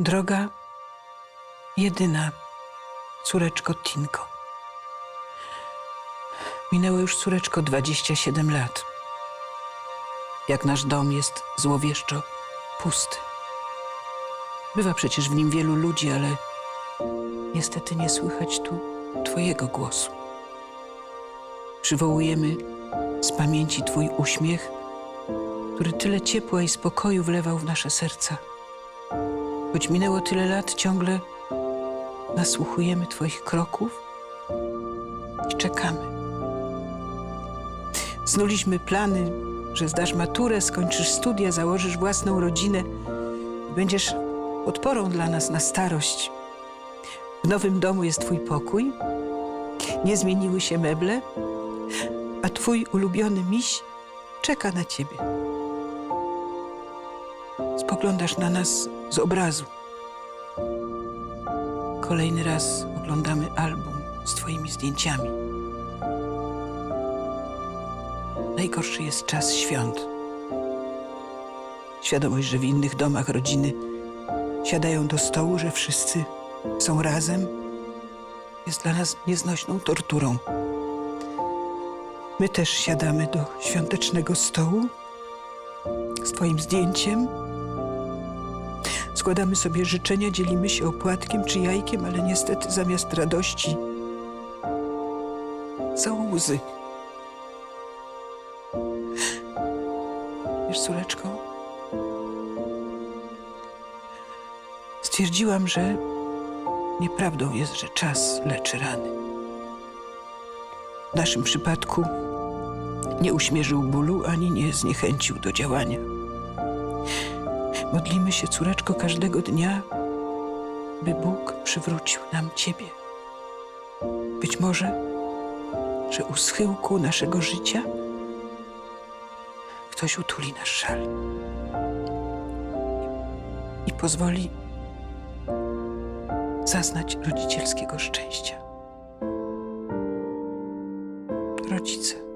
Droga, jedyna córeczko Tinko. Minęło już córeczko 27 lat. Jak nasz dom jest złowieszczo pusty. Bywa przecież w nim wielu ludzi, ale niestety nie słychać tu Twojego głosu. Przywołujemy z pamięci Twój uśmiech, który tyle ciepła i spokoju wlewał w nasze serca. Choć minęło tyle lat, ciągle nasłuchujemy Twoich kroków i czekamy. Znuliśmy plany, że zdasz maturę, skończysz studia, założysz własną rodzinę i będziesz podporą dla nas na starość. W nowym domu jest Twój pokój, nie zmieniły się meble, a Twój ulubiony miś czeka na Ciebie. Spoglądasz na nas z obrazu. Kolejny raz oglądamy album z Twoimi zdjęciami. Najgorszy jest czas świąt. Świadomość, że w innych domach rodziny siadają do stołu, że wszyscy są razem, jest dla nas nieznośną torturą. My też siadamy do świątecznego stołu z Twoim zdjęciem. Składamy sobie życzenia, dzielimy się opłatkiem czy jajkiem, ale niestety zamiast radości są łzy. Wiesz, córeczko, stwierdziłam, że nieprawdą jest, że czas leczy rany. W naszym przypadku nie uśmierzył bólu ani nie zniechęcił do działania. Modlimy się, córeczko, każdego dnia, by Bóg przywrócił nam Ciebie. Być może, że u schyłku naszego życia ktoś utuli nasz szal i pozwoli zaznać rodzicielskiego szczęścia. Rodzice.